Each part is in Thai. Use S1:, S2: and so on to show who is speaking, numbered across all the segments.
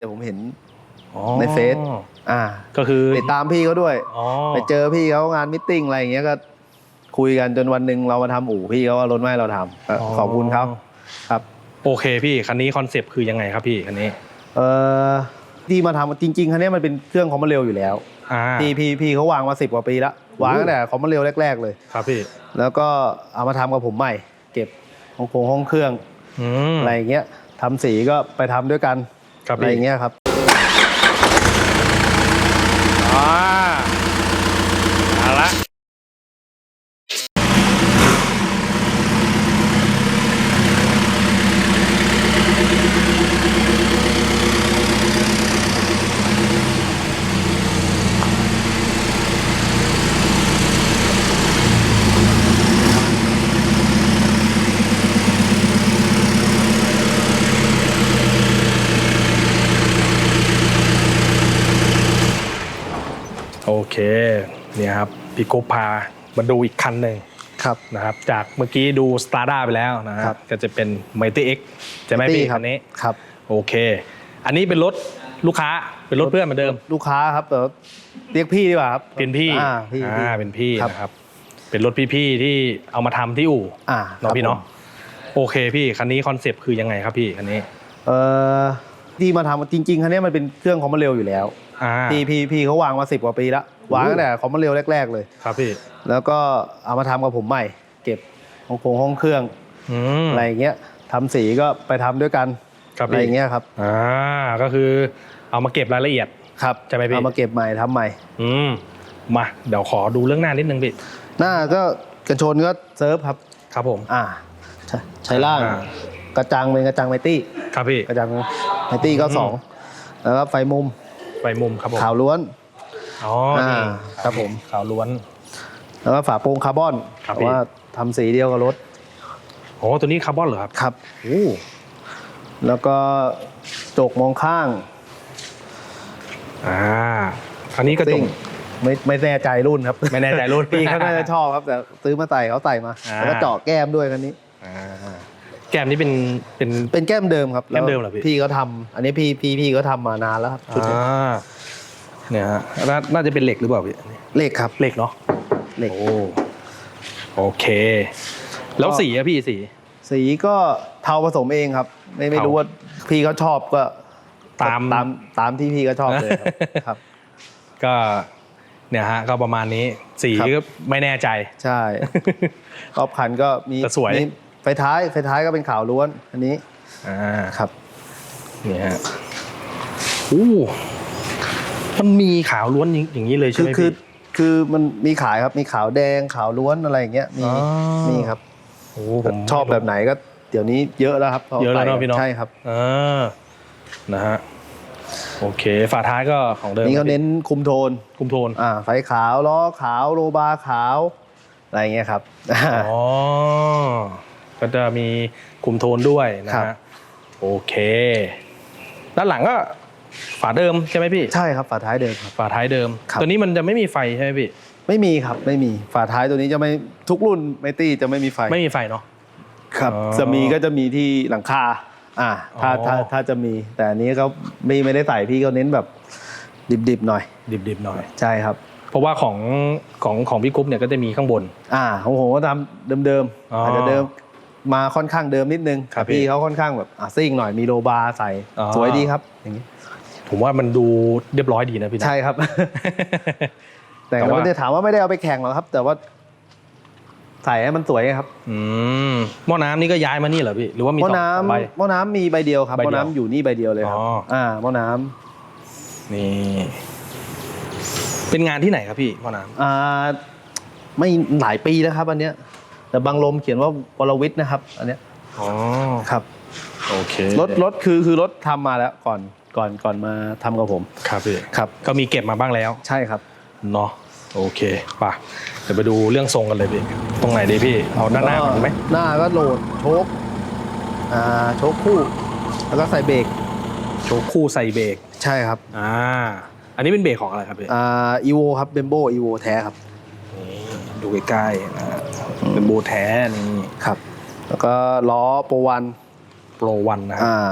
S1: แต่ผมเห็น
S2: อ๋อ
S1: ในเฟซอ่า
S2: ก็คือ
S1: ติดตามพี่เขาด้วย
S2: อ๋อ
S1: ไปเจอพี่เขางานมิทติ้งอะไรอย่างเงี้ยก็ คุยกันจนวันหนึ่งเรามาทำอู่พี่เขาเอารถมาให้เราทำก็ขอบคุณเขาครับ
S2: โอเคพี่คันนี้คอนเซปต์คือยังไงครับพี่คันนี้
S1: เอ่อที่มาทำจริงๆคันนี้มันเป็นเครื่องคอมมานเร็วอยู่แล้ว
S2: อ่า
S1: พี่พี่พี่เขาวางมาสิบกว่าปีละวางตั้งแต่คอมมานเร็วแรก ๆ เลย
S2: ครับพี่
S1: แล้วก็เอามาทำกับผมใหม่ เก็บห้องโครงห้องเครื่อง
S2: อืม
S1: อะไรอย่างเงี้ยทำสีก็ไปทำด้วยกัน
S2: ครับ
S1: อะไรอย่างเงี้ยครับ
S2: อ่าเอาละ เคเนี่ยครับพี่กบพามาดูอีกคันหนึ่ง
S1: ครับ
S2: นะครับ จากเมื่อกี้ดู s t a r d a ไปแล้วนะค
S1: ครั
S2: รับบก็จะเป็น Mighty X ใช่ไหมพี่
S1: ครั
S2: คันนี้
S1: ครับ
S2: โอเค อันนี้เป็นรถลูกค้าเป็นรถเพื่อนเหมือนเดิม
S1: ลูกค้าครับแต่ว่าเรียกพี่ดีกว่าครับ
S2: เป็นพี่
S1: อ่าพี่
S2: อ่าเป็นพี่
S1: ครับ
S2: นะครับเป็นรถพี่ๆที่เอามาทำที่อู่
S1: อ่า
S2: เนาะพี่
S1: ครับ
S2: เนาะโอเคพี่คันนี้คอนเซปต์คือยังไงครับพี่คันนี้
S1: เอ่อที่มาทำจริง ๆคันนี้มันเป็นเครื่องคอมมานเร็วอยู่แล้ว
S2: อ่า
S1: พี่พี่พี่เขาวางมาสิบกว่าปีละวางตั้งแต่คอมมานเร็วแรก ๆ เลย
S2: ครับพี่
S1: แล้วก็เอามาทำกับผมใหม่ เก็บห้องโครงห้องเครื่อง
S2: อืม
S1: อะไรอย่างเงี้ยทำสีก็ไปทำด้วยกัน
S2: ครับ
S1: อะไร
S2: พี่
S1: อย่างเงี้ยครับ
S2: อ่าก็คือเอามาเก็บรายละเอียด
S1: ครับ
S2: ใช่ไหมพี่
S1: เอามาเก็บใหม่ทำใหม่
S2: อืมมาเดี๋ยวขอดูเรื่องหน้านิดนึงพี่
S1: หน้าก็กระชนก็เซิร์ฟครับ
S2: ครับผม
S1: อ่าใช่ใช้ล่าง
S2: อ่า
S1: กระจังเป็นกระจังไมตี้
S2: ครับพี่
S1: กระจังไมตี้ก็
S2: อืม
S1: สองแล้วก็ไฟมุม
S2: ไปมุมครับผม
S1: ขาวล้วน
S2: อ๋อ
S1: อ่า
S2: นี่
S1: ครับผม
S2: ขาวล้วน
S1: แล้วก็ฝาโปรงคาร์บอน
S2: ครับ
S1: แต่ว่าทำสีเดียวกับรถ
S2: โอ้ตัวนี้คาร์บอนเหรอครับ
S1: ครับ
S2: โอ้
S1: แล้วก็จกมองข้าง
S2: อ่าอันนี้กระจ
S1: ซิ่
S2: ก
S1: งไม่ไม่แน่ใจรุ่นครับ
S2: ไม่แน่ใจรุ่น
S1: พี่เขาน่าจะชอบครับ แต่ซื้อมาใส่เขาใส่มา
S2: อ่า
S1: แล้วก็เจาะแก้มด้วยคันนี้
S2: อ่า แก้มนี้เป็นเป็น
S1: เป็นแก้มเดิมครับ
S2: แก้มเดิมเหรอพี่
S1: พี่เขาทำอันนี้พี่พี่พี่เขาทำมานานแล้วครับชุดนี้
S2: อ่าเนี่ยฮะน่าน่าจะเป็นเหล็กหรือเปล่าพี่
S1: เหล็กครับ
S2: เหล็กเนาะ
S1: เหล็ก
S2: โอ้โอเค แล้วสีอะพี่สี
S1: สีก็เทาผสมเองครับ ไม่ไม่
S2: เทา
S1: รู้ว่าพี่เขาชอบก็
S2: ตาม
S1: ตามตามที่พี่เขาชอบเลยครับครับ
S2: ก็เนี่ยฮะก็ประมาณนี้สี
S1: ครับ
S2: ก็ไม่แน่ใจ
S1: ใช่ รอบคันก็มี
S2: แต่สวย
S1: มี ไฟท้ายไฟท้ายก็เป็นขาวล้วน อันนี้
S2: อ่า
S1: ครับ
S2: เนี่ยฮะอู้มันมีขาวล้วนอย่างอย่างนี้เลยใช่
S1: คือ
S2: ไหม
S1: คือ
S2: พี่
S1: คือมันมีขายครับมีขาวแดงขาวล้วนอะไรอย่างเงี้ยมี
S2: อ๋อ
S1: มีครับ
S2: โอ้ผม
S1: ชอบแบบไหนก็เดี๋ยวนี้เยอะแล้วครับ
S2: เยอะแล้วเนอะพี่เนาะ
S1: ใช่ครับ
S2: อ่านะฮะโอเค ฝาท้ายก็ของเดิม
S1: นี่เขาเน้นคุมโทน
S2: คุมโทน
S1: อ่าไฟขาวล้อขาวโลบาร์ขาวอะไรอย่างเงี้ยครับ
S2: อ๋อ ก็จะมีคุมโทนด้วยนะ
S1: ครั
S2: ฮะ
S1: บ
S2: โอเค ด้านหลังก็ฝาเดิมใช่ไหมพี่
S1: ใช่ครับฝาท้ายเดิมครับ
S2: ฝาท้ายเดิม
S1: ครับ
S2: ตัวนี้มันจะไม่มีไฟใช่ไหมพี่
S1: ไม่มีครับไม่มีฝาท้ายตัวนี้จะไม่ทุกรุ่นไม่ตี้จะไม่มีไฟ
S2: ไม่มีไฟเนาะ
S1: ครับ
S2: อ๋อ
S1: จะมีก็จะมีที่หลังคาอ่าถ้า
S2: อ๋อ
S1: ถ้าถ้าจะมีแต่อันนี้เขาไม่ไม่ได้ใส่พี่เขาเน้นแบบดิบๆหน่อย
S2: ดิบๆหน่อย
S1: ใช่ครับ
S2: เพราะว่าของของของพี่กุ๊บเนี่ยก็จะมีข้างบน
S1: อ่าของผมก็ทำเดิม
S2: อ๋อ
S1: ๆ
S2: อ
S1: อาจจะเดิม มาค่อนข้างเดิมนิดนึง
S2: ครับ
S1: แต่พี่
S2: พี่
S1: เขาค่อนข้างแบบอะซิ่งหน่อยมีโลบาร์ใส่
S2: อ๋อ
S1: สวยดีครับอย่างนี้
S2: ผมว่ามันดูเรียบร้อยดีนะพี่นะ
S1: ใช่ครับ แต่
S2: แต่
S1: เรา
S2: ว่า
S1: ไม่ได้ถามว่าไม่ได้เอาไปแข่งหรอกครับ แต่ว่าใส่ให้มันสวยครับ
S2: อืมหม้อน้ำนี่ก็ย้ายมานี่เหรอพี่ หรือว่ามี
S1: หม้อ
S2: สอง
S1: น้
S2: สองใบำ
S1: หม้อน้ำมีใบเดียวครับ
S2: ใบ
S1: หม้อ
S2: เดียว
S1: น้ำอยู่นี่ใบเดียวเลยครับ
S2: อ๋อ
S1: อ่าหม้อน้ำ
S2: นี่ เป็นงานที่ไหนครับพี่หม้อน้ำ
S1: อ่าไม่หลายปีแล้วครับ อันเนี้ย แต่บางลมเขียนว่าวรวิทย์นะครับ อันเนี้ย
S2: อ๋อ
S1: ครับ
S2: โอเค
S1: รถรถคือคือรถทำมาแล้วก่อนก่อนก่อนมาทำกับผม
S2: ครับพี่
S1: ครับ
S2: ก็มีเก็บมาบ้างแล้ว
S1: ใช่ครับ
S2: เนาะโอเคป่ะเดี๋ยวไปดูเรื่องทรงกันเลยพี่ตรงไหนดีพี่เอาด้านหน้าก่อนไหม
S1: หน้าก็โหลดโชคอ่าโชคคู่ แล้วก็ใส่เบรก
S2: โชว์คู่ใส่เบรก
S1: ใช่ครับ
S2: อ่าอันนี้เป็นเบรกของอะไรครับพี่
S1: อ่าอีโวครับเบมโบอีโวแท้ครับ
S2: นี่ดูใกล้ๆนะ เป็นโบแท้นี่
S1: ครับ แล้วก็ล้อโปรวัน
S2: โปรวันนะฮะ
S1: อ่า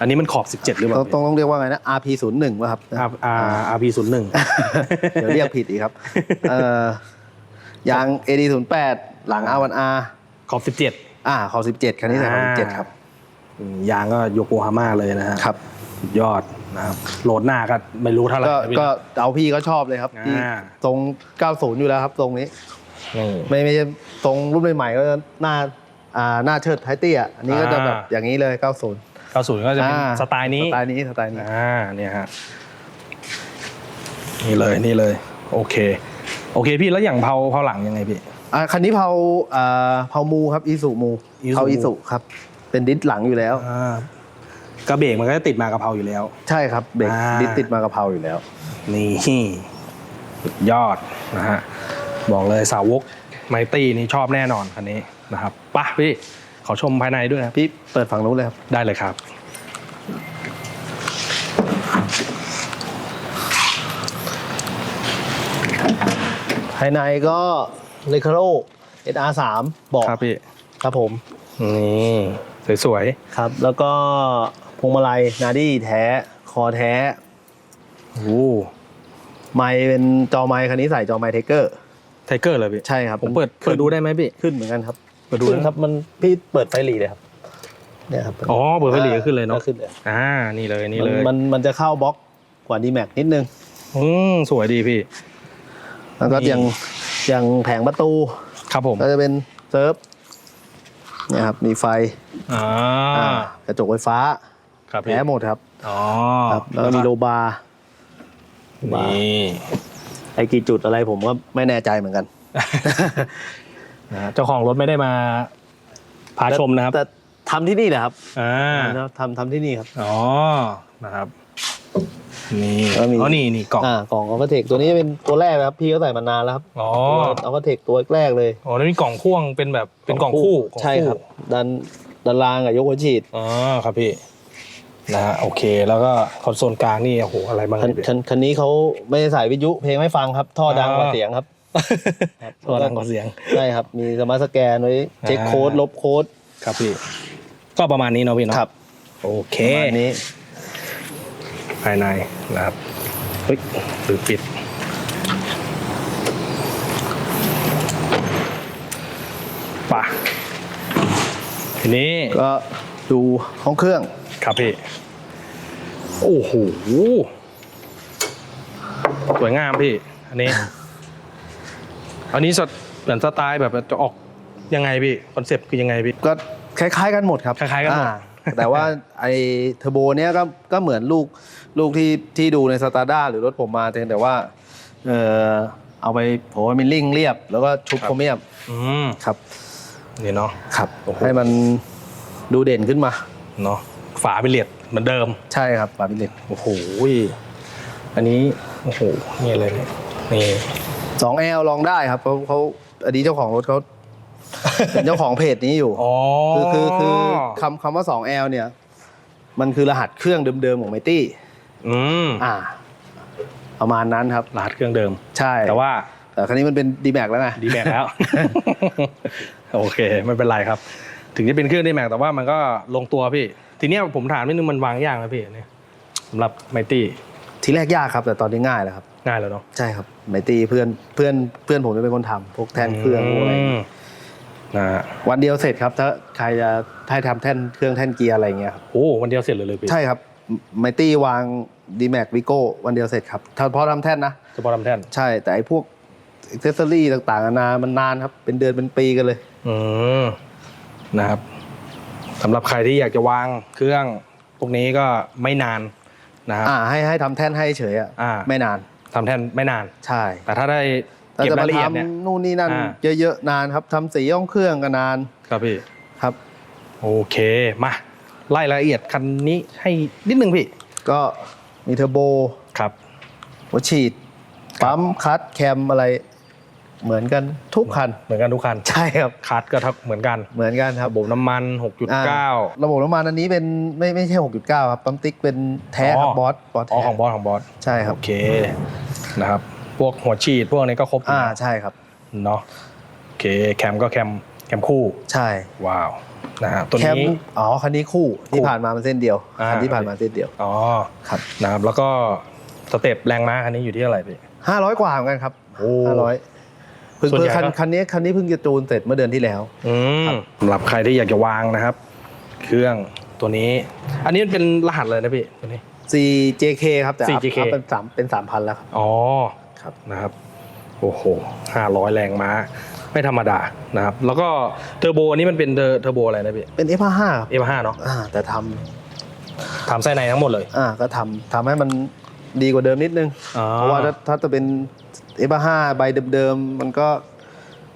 S2: อันอันนี้มันขอบ 17 หรือเป
S1: ต้อ
S2: ล่าง
S1: ต้องต้องเรียกว่าไงนะ RP 0 1ป่ะครับ
S2: อาร์อาร์พีศูนย์หนึ่ง
S1: เดี๋ยวเรียกผิดอีกครับเอ่อยาง AD 0 8หลัง R1R
S2: ขอบ 17
S1: อ่าขอ17 คันนี้ใส่ขอ17 ครับ
S2: อืมยางก็โยโกฮาม่าเลยนะฮะ
S1: ครับ
S2: สุดยอดนะครับโหลดหน้าก็ไม่รู้เท่าไหร่
S1: ก็
S2: นะพี่
S1: ก็เอาพี่ก็ชอบเลยครับ
S2: อ่า
S1: ที่ทรง 90 อยู่แล้วครับ ตรงนี้
S2: นี่
S1: ไม่ไม่ใช่ทรงรุ่นใหม่ๆก็จะหน้าอ่าหน้าเชิดท้ายเตี้ยอันนี้ก็จะแบบ
S2: อ่า
S1: อย่างนี้เลย 90
S2: 90ก็จะเป็น
S1: อ่า
S2: สไตล์นี้
S1: สไตล์นี้สไตล์นี้
S2: อ่าเนี่ยฮะนี่เลยนี่เลย โอเค โอเคพี่แล้วอย่างเผาเผาหลังยังไงพี่
S1: อ่าคันนี้เผาอ่าเผามูครับอีสุมู
S2: Isuzu
S1: เผาอีสุครับ เป็นดิสหลังอยู่แล้ว
S2: อ่ากระเบรกมันก็จะติดมากระเพราอยู่แล้ว
S1: ใช่ครับเบรก
S2: อ่า
S1: ดิสติดมากระเพราอยู่แล้ว
S2: นี่สุดยอดนะฮะ บอกเลยสาวกไมตี้นี่ชอบแน่นอนคันนี้นะครับไป่ะพี่ขอชมภายในด้วยนะ
S1: พี่เปิดฝั่งนู้นเลยครับ
S2: ได้เลยครับ
S1: ภายในก็เลคาโร SR3 บอก
S2: ครับพี่
S1: ครับผม
S2: นี่ สวย
S1: ครับ แล้วก็พวงมาลัยนาดี้แท้ คอแท้
S2: ๆโอ้
S1: ไมค์เป็นจอไมค์คันนี้ใส่จอไมค์เทเกอร์
S2: ไทเกอร์เลยพี่
S1: ใช่ครับ
S2: ผมเปิดเปิดดูได้ไหมพี่
S1: ขึ้นเหมือนกันครับ
S2: เปิดดู
S1: ขึ้น
S2: ได้
S1: ครับมันพี่เปิดไฟหลีเลยครับเนี่ยครับ
S2: อ๋อเปิดไฟหลีก็ขึ้นเลยเนาะ
S1: ขึ้นเลย
S2: อ่านี่เลยนี่เลย
S1: มันมันจะเข้าบล็อกกว่าดีแม็กนิดนึง
S2: อืมสวยดีพี่
S1: แล้วก็
S2: นี่
S1: อย่างอย่างแผงประตู
S2: ครับผม
S1: ก็จะเป็นเซิร์ฟเนี่ยครับมีไฟ
S2: อ่า
S1: อ่ากระจกไฟฟ้า
S2: ครับพี่
S1: แท้หมดครับ
S2: อ๋อ
S1: ครับแล้วก็มีโลบาร์
S2: นี่
S1: ไอ้กี่จุดอะไรผมก็ไม่แน่ใจเหมือนกัน
S2: นะฮะเจ้าของรถไม่ได้มาพาชมนะครับ
S1: แต่ทำที่นี่แหละครับ
S2: อ่า
S1: ทำทำที่นี่ครับ
S2: อ๋อนะครับนี่
S1: แล้วมี
S2: อ๋อนี่นี่กล่อง
S1: อ่ากล่องอัลฟาเทคตัวนี้เป็นตัวแรกนะครับ พี่เขาใส่มานานแล้วครับ
S2: อ๋อ
S1: อัลฟาเทคตัวแรกเลย
S2: อ๋อแล้วมีกล่องพ่วงเป็นแบบเป็นกล่องคู่กล่อง
S1: ใช่ครับดันดันรางกับยกหัวฉีด
S2: อ๋อครับพี่ นะฮะโอเค แล้วก็คอนโซลกลางนี่โอ้โหอะไรบ้าง
S1: คัน
S2: เนี่ยพี่
S1: คันคันนี้เขาไม่ได้ใส่วิทยุเพลงไม่ฟังครับ ท่อดังกว่า
S2: อ่า
S1: เสียงครับ
S2: ท่อดังกว่าเสียง
S1: ใช่ครับมีสมาร์ทสแกนไว้เช็ค
S2: อ่า
S1: โค้ดลบโค้ด
S2: ครับพี่ ก็ประมาณนี้เนาะพี่เนาะ
S1: ครับ
S2: โอเค
S1: ประมาณนี้
S2: ภายในนะครับเฮ้ยหรือปิด ป่ะ ทีนี้
S1: ก็ดูห้องเครื่อง
S2: ครับพี่ โอ้โห สวยงามพี่ อันนี้ อันนี้สดเหมือนสไตล์แบบจะออกยังไงพี่ คอนเซปต์คือยังไงพี่
S1: ก็คล้ายๆกันหมดครับ
S2: คล้ายๆกันหมด
S1: อ่แต่ว่าไอเทอร์โบเนี้ยก็ก็เหมือนลูกลูกที่ที่ดูในสตาร์ด้าหรือรถผมมาแต่แต่ว่าเออเอาไปโผล่มิลลิ่งเรียบ แล้วก็ชุบโครเมียม
S2: อืม
S1: ครับ
S2: นี่เนาะ
S1: ครับ
S2: โอ้โห
S1: ให้มันดูเด่นขึ้นมา
S2: เนาะ ฝาเป็นเหลียดเหมือนเดิม
S1: ใช่ครับปาบิลิต
S2: โอ้โหอันนี้โอ้โหนี่อะไรเนี่ยนี่
S1: สองแอลลองได้ครับเขาเขาอดีตเจ้าของรถเขาเป็นเจ้าของเพจนี้อยู่
S2: อ๋อ
S1: คือคือคือคำคำว่า 2L เนี่ย มันคือรหัสเครื่องเดิมๆของไมตี้
S2: อืม
S1: อ่า ประมาณนั้นครับ
S2: รหัสเครื่องเดิม
S1: ใช่
S2: แต่ว่า
S1: แต่ครั้นี้มันเป็นดีแม็กแล้วไง
S2: ดีแม็กแล้ว โอเค ไม่เป็นไรครับ ถึงจะเป็นเครื่องดีแม็กแต่ว่ามันก็ลงตัวพี่ ทีเนี้ยผมถามนิดนึงมันวางยากไหมพี่เนี่ยสำหรับไมตี้
S1: ทีแรกยากครับ แต่ตอนนี้ง่ายแล้วครับ
S2: ง่ายแล้วเนาะ
S1: ใช่ครับไมตี้เพื่อนเพื่อนเพื่อนผมจะเป็นคนทำพวกแท่นเครื่องพวกอะไร
S2: มนะฮะ
S1: วันเดียวเสร็จครับ ถ้าใครจะให้ทำแท่นเครื่องแท่นเกียร์อะไรอย่างเงี้ยครับ
S2: โอ้วันเดียวเสร็จเลยเลยพี่
S1: ใช่ครับไมตี้วางดีแม็กวิโก้วันเดียวเสร็จครับถ้าพอทำแท่นนะ
S2: เฉพาะทำแท่น
S1: ใช่แต่ไอ้พวกอิเซอรี่ต่างๆนานามันนานครับ เป็นเดือนเป็นปีกันเลย
S2: อืมนะครับ สำหรับใครที่อยากจะวางเครื่องพวกนี้ก็ไม่นานนะครับ
S1: อ่าให้ให้ทำแท่นให้เฉยอะ
S2: อ่า
S1: ไม่นาน
S2: ทำแท่นไม่นาน
S1: ใช่
S2: แต่ถ้าได้
S1: แต่
S2: เก็บ
S1: จะ
S2: ราย
S1: มา
S2: ละเอียด
S1: ท
S2: เนี่ยำ
S1: นู่นนี่นั่น
S2: อ่า
S1: เยอะๆนานครับทำสีห้องเครื่องก็นาน
S2: ครับพี่
S1: ครับ
S2: โอเค มา ไล่รายละเอียดคันนี้ให้นิดนึงพี่
S1: ก็มีเทอร์โบ
S2: ครับ
S1: หัวฉีดปั๊มคัตแคมอะไร เหมือนกันทุกคัน
S2: เหมือนกันทุกคัน
S1: ใช่ครับ
S2: คัดก็ทักเหมือนกัน
S1: เหมือนกันครับ
S2: ระบบน้ำมัน
S1: อ่า
S2: 6.9
S1: ระบบน้ำมันอันนี้เป็นไม่ไม่ใช่ 6.9 ครับปั๊มติ๊กเป็นแท้ครับ
S2: อ๋อ
S1: บอสบอส
S2: อ๋อ
S1: แท้
S2: ของบอสของบอส
S1: ใช่ครับ
S2: โอเคนะครับพวกหัวฉีดพวกนี้ก็ครบอยู่
S1: อ่า
S2: แล้ว
S1: ใช่ครับ
S2: เนาะโอเคแคมก็แคมแคมคู่
S1: ใช่
S2: ว้าวนะฮะตัว
S1: แคม
S2: นี้
S1: อ๋อคันนี้คู่ที่
S2: คู่
S1: ผ่านมามันเส้นเดียว
S2: อ่า
S1: คันที่ผ่านมาเส้นเดียว
S2: อ๋อ
S1: ครับ
S2: นะครับแล้วก็สเต็ปแรงม้าคันนี้อยู่ที่เท่าไหร่พี่
S1: ห้าร้อยกว่าเหมือนกันครับ
S2: โอ้
S1: ห้าร้อยเพิ่ง
S2: ส่วน
S1: เพิ่
S2: ใหญ่
S1: งคัน
S2: ก็
S1: คันนี้คันนี้เพิ่งจะจูนเสร็จเมื่อเดือนที่แล้ว
S2: อืมสำหรับใครที่อยากจะวางนะครับ เครื่องตัวนี้ อันนี้มันเป็นรหัสเลยนะพี่ตัวนี้
S1: 4JK ครับแต่อัพ
S2: 4JK
S1: อัพเป็นสามเป็นสามพันแล้วครับ
S2: อ๋อ
S1: ครับ
S2: นะครับ โอ้โหห้าร้อยแรงม้า ไม่ธรรมดานะครับ แล้วก็เทอร์โบอันนี้มันเป็นเทอร์โบอะไรนะพี่
S1: เป็น F5 ครับ
S2: เอฟห้าเนาะ
S1: อ่าแต่ท
S2: ทำไส้ในทั้งหมดเลยำ
S1: อ่าก็ทำทำให้มันดีกว่าเดิมนิดนึง
S2: อ๋อ
S1: เพราะว่าถ้าถ้าจะเป็น F5 ใบเดิมๆมันก็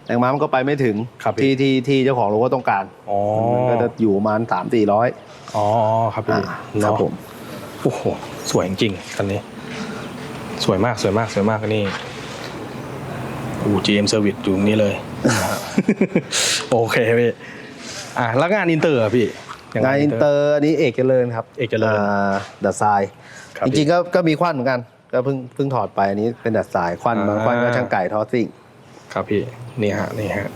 S1: แรงม้ามันก็ไปไม่ถึง
S2: ครับ
S1: ที่ที่ที่เจ้าของรถก็ต้องการ
S2: อ๋อ
S1: มันก็จะอยู่ประมาณสามสี่ร้อย
S2: อ๋อครับพี่
S1: ครับ
S2: เนาะ
S1: ผม
S2: โอ้โหสวยจริงๆคันนี้ สวยมากสวยมากสวยมากอันนี้โอ้ GM Service อยู่ตรงนี้เลย โอเคพี่อะแล้วงานอินเตอร์อะพี่ยั
S1: งานอินเตอร์ อันนี้เอกเจริญครับ
S2: เอกเจริญ
S1: ดัดทราย
S2: ครับ
S1: จริงๆก็ก็มีควันเหมือนกัน ก็เพิ่งเพิ่งถอดไปอันนี้เป็นดัดทรายควันบาง
S2: อ่า
S1: ควันก็ช่างไก่ทอซิ่ง
S2: ครับพี่นี่ฮะนี่ฮะ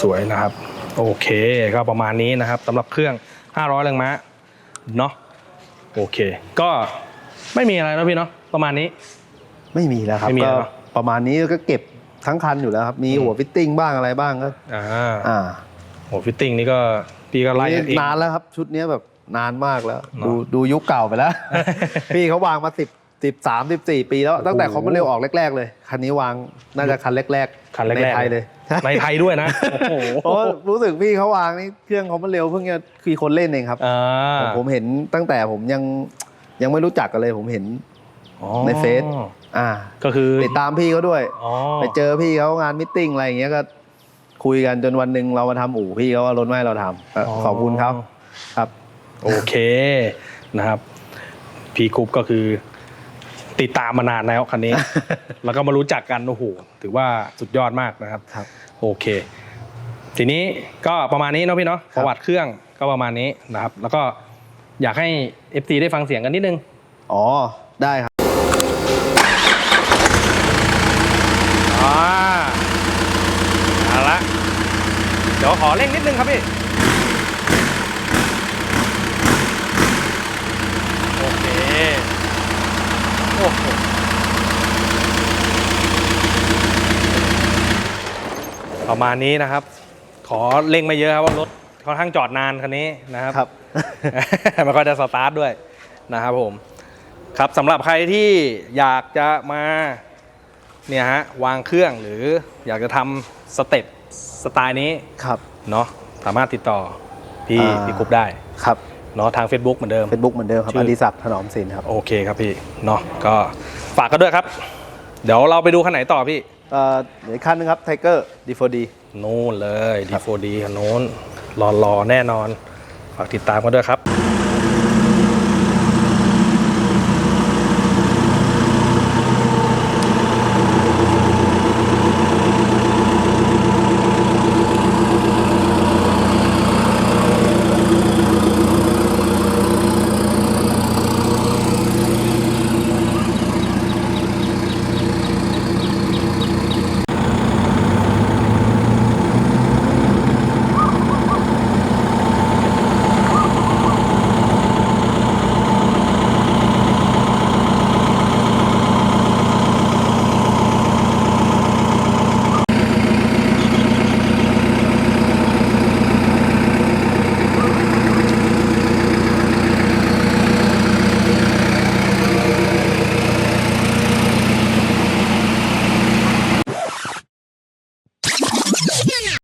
S2: สวยๆนะครับ โอเคก็ประมาณนี้นะครับสำหรับเครื่อง 500แรงม้าเนาะโอเค ก็ไม่มีอะไรแล้วพี่เนาะประมาณนี้
S1: ไม่มีแล้วครับ
S2: ไม่มี
S1: ก็
S2: แล้ว
S1: ประมาณนี้ก็เก็บทั้งคันอยู่แล้วครับ มีหัวฟิตติ้งบ้างอะไรบ้างก็
S2: อ่า
S1: อ่า
S2: โหฟิตติ้งนี่ก็พี่ก็ไล่
S1: นี่
S2: เอง
S1: นานแล้วครับ ชุดเนี้ยแบบนานมากแล้ว
S2: เนอะ
S1: ดูดูยุคเก่าไปแล้ว พี่เขาวางมาสิบ สิบสามสิบสี่ปีแล้วตั้งแต่
S2: โอ้โห
S1: คอมมอนเร็วออกแรก ๆ เลย คันนี้วางน่าจะคันแรกๆ
S2: คันแรกๆ
S1: ในไทยเลย
S2: ในไทยด้วยนะโอ้โห
S1: เพราะรู้สึกพี่เขาวางนี่เครื่องคอมมอนเร็วเพิ่งจะคือคนเล่นเองครับ
S2: อ่า
S1: ผมเห็นตั้งแต่ผมยังยังไม่รู้จักกันเลย ผมเห็น
S2: อ๋อ
S1: ในเฟซอ่า
S2: ก็คือ
S1: ติดตามพี่เขาด้วย
S2: อ๋อ
S1: ไปเจอพี่เขางานมิทติ้งอะไรอย่างเงี้ยก็คุยกันจนวันหนึ่งเรามาทำอู่พี่เขาเอารถมาให้เราทำก็ขอบคุณครับครับ
S2: โอเคนะครับ พีกรุ๊ปก็คือ ติดตามมานานแล้วคันนี้ แล้วก็มารู้จักกันโอ้โหถือว่าสุดยอดมากนะครับ
S1: ครับ
S2: โอเค ทีนี้ก็ประมาณนี้เนาะพี่เนาะ
S1: ค
S2: ป
S1: รับ
S2: ระวัติเครื่องก็ประมาณนี้นะครับ แล้วก็อยากให้ FT ได้ฟังเสียงกันนิดนึง
S1: อ๋อ ได้ครับ
S2: อ่าเอาละเดี๋ยวขอเร่งนิดนึงครับพี่ โอเค โอ้โห ประมาณนี้นะครับ ขอเร่งไม่เยอะครับว่ารถค่อนข้างจอดนานคันนี้นะครับ
S1: ครับ
S2: มันก็จะสตาร์ทด้วยนะครับผม ครับสำหรับใครที่อยากจะมาเนี่ยฮะวางเครื่องหรืออยากจะทำสเต็ปสไตล์นี้
S1: ครับ
S2: เนาะสามารถติดต่อพี่
S1: อ่า
S2: พี่กรุ๊ปได้
S1: ครับ
S2: เนาะทาง Facebook เหมือนเดิม
S1: เฟซบุ๊กเหมือนเดิมครับ
S2: ชื่อ
S1: อดิศักดิ์ถนอมศิลป์ครับ
S2: โอเคครับพี่เนาะก็ฝากกันด้วยครับ เดี๋ยวเราไปดูคันไหนต่อพี่
S1: เอ่อเดี๋ยวอีกคันนึงครับไทเกอร์ดีโฟดี
S2: นู่นเลย D4D คันโน้นรอรอแน่นอน ฝากติดตามกันด้วยครับ